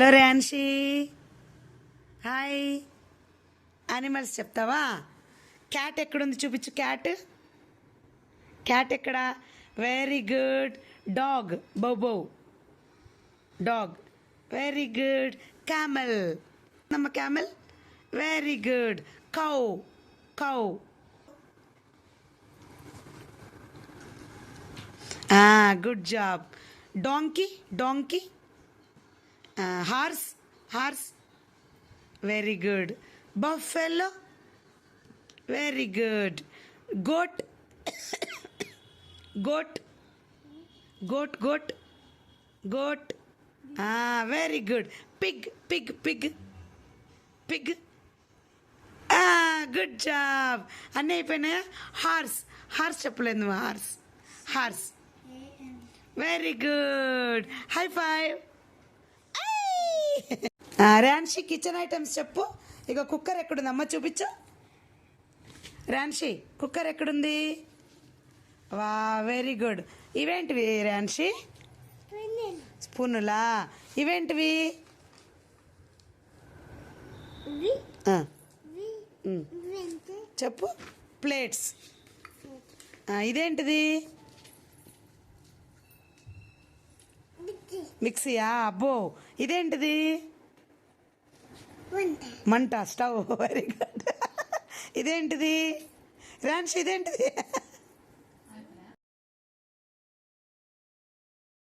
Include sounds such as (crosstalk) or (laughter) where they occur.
Hello ర్యాన్షి hi animals చెప్తావా cat ఎక్కడుంది చూపించు క్యాట్ క్యాట్ ఎక్కడ very good dog bow wow dog very good camel నమ్మ camel very good cow cow good job donkey donkey horse horse. Very good buffalo very good goat goat goat goat goat very good pig pig pig pig good job అన్నీ అయిపోయినాయా? Horse horse చెప్పలేదు నువ్వు. Horse horse very good high five Ryanshi kitchen items చెప్పు. ఇక cooker ఎక్కడుంది? అమ్మ చూపించు. ర్యాన్షి cooker ఎక్కడుంది? వా వెరీ గుడ్ ఇవేంటివి ర్యాన్షి స్పూనులా? ఇవేంటివి. చెప్పు. ప్లేట్స్. ఇదేంటిది? మిక్సీయా? అబ్బో. ఇదేంటిది? మంట స్టవ్ (laughs) వెరీ గుడ్ ఇదేంటిది? రాన్షి ఇదేంటిది?